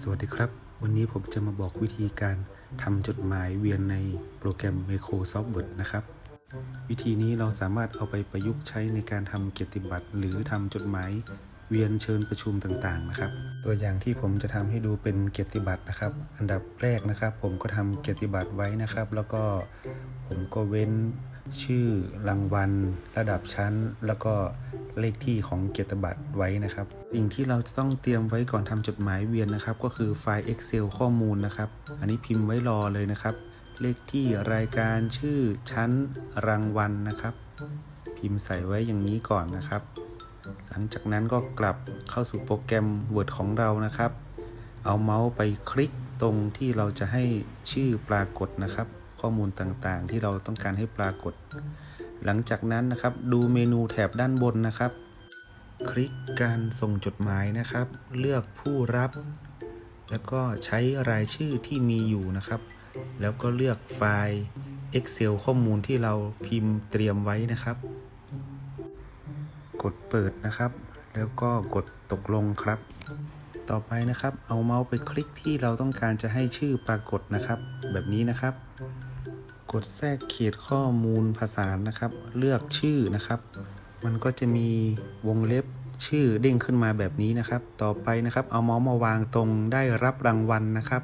สวัสดีครับ วันนี้ผมจะมาบอกวิธีการทำจดหมายเวียนในโปรแกรม Microsoft Word นะครับ วิธีนี้เราสามารถเอาไปประยุกต์ใช้ในการทำเกียรติบัตร หรือทำจดหมายเวียนเชิญประชุมต่างๆนะครับ ตัวอย่างที่ผมจะทำให้ดูเป็นเกียรติบัตรนะครับ อันดับแรกนะครับ ผมก็ทำเกียรติบัตรไว้นะครับ แล้วก็ผมก็เว้นชื่อรางวัล ระดับชั้น แล้วก็ เลขที่ของเกียรติบัตรไว้นะครับ สิ่งที่เราจะต้องเตรียมไว้ก่อนทำจดหมายเวียนนะครับ ก็คือไฟล์ Excel ข้อมูลนะครับ อันนี้พิมพ์ไว้รอเลยนะครับ เลขที่รายการชื่อชั้นรางวัลนะครับ พิมพ์ใส่ไว้อย่างนี้ก่อนนะครับ หลังจากนั้นก็กลับเข้าสู่โปรแกรม Word ของเรานะครับ เอาเมาส์ไปคลิกตรงที่เราจะให้ชื่อปรากฏนะครับ ข้อมูลต่างๆ ที่เราต้องการให้ปรากฏ หลังจากนั้นนะครับดูเมนูแถบด้านบนนะครับ คลิกการส่งจดหมายนะครับ เลือกผู้รับ แล้วก็ใช้รายชื่อที่มีอยู่นะครับ แล้วก็เลือกไฟล์ Excel ข้อมูลที่เราพิมพ์เตรียมไว้นะครับ กดเปิดนะครับ แล้วก็กดตกลงครับ ต่อไปนะครับ เอาเมาส์ไปคลิกที่เราต้องการจะให้ชื่อปรากฏนะครับ แบบนี้นะครับ กดแทรกเขตข้อมูลภาษานนะครับ เลือกชื่อนะครับ มันก็จะมีวงเล็บชื่อเด้งขึ้นมาแบบนี้นะครับ ต่อไปนะครับ เอาเมาส์มาวางตรงได้รับรางวัลนะครับ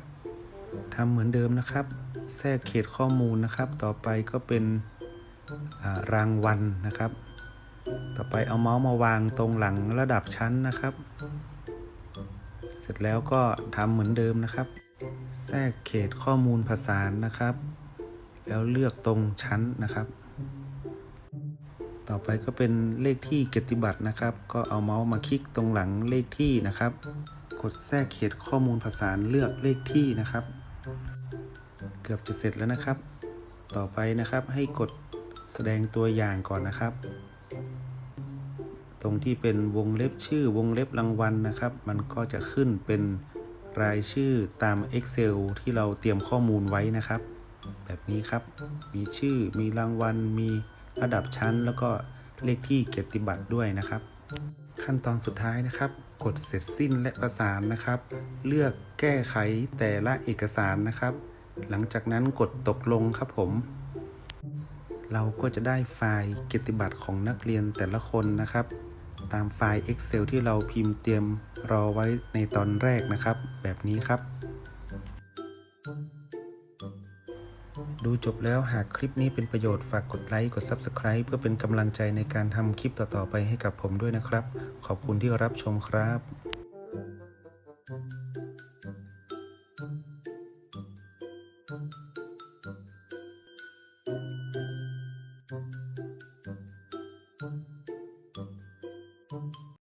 ทำเหมือนเดิมนะครับ แทรกเขตข้อมูลนะครับ ต่อไปก็เป็นรางวัลนะครับ ต่อไปเอาเมาส์มาวางตรงหลังระดับชั้นนะครับ เสร็จแล้วก็ทำเหมือนเดิมนะครับ แทรกเขตข้อมูลภาษานนะครับ แล้วเลือกตรงชั้นนะครับ ต่อไปก็เป็นเลขที่เกียรติบัตรนะครับ ก็เอาเมาส์มาคลิกตรงหลังเลขที่นะครับ กดแทรกเขตข้อมูลภาษาเลือกเลขที่นะครับ เกือบจะเสร็จแล้วนะครับ ต่อไปนะครับให้กดแสดงตัวอย่างก่อนนะครับ ตรงที่เป็นวงเล็บชื่อวงเล็บรางวัลนะครับ มันก็จะขึ้นเป็นรายชื่อตาม Excel ที่เราเตรียมข้อมูลไว้นะครับ แบบนี้ครับ มีชื่อ มีรางวัล มีระดับชั้น แล้วก็เลขที่เกียรติบัตรด้วยนะครับ ขั้นตอนสุดท้ายนะครับ กดเสร็จสิ้นและประสานนะครับ เลือกแก้ไขแต่ละเอกสารนะครับ หลังจากนั้นกดตกลงครับผม เราก็จะได้ไฟล์เกียรติบัตรของนักเรียนแต่ละคนนะครับ ตามไฟล์ Excel ที่เราพิมพ์เตรียมรอไว้ในตอนแรกนะครับ แบบนี้ครับ ดูจบแล้วหากคลิปนี้เป็นประโยชน์ฝากกดไลค์กด Subscribe เพื่อเป็นกำลังใจในการทำคลิปต่อๆไปให้กับผมด้วยนะครับ ขอบคุณที่รับชมครับ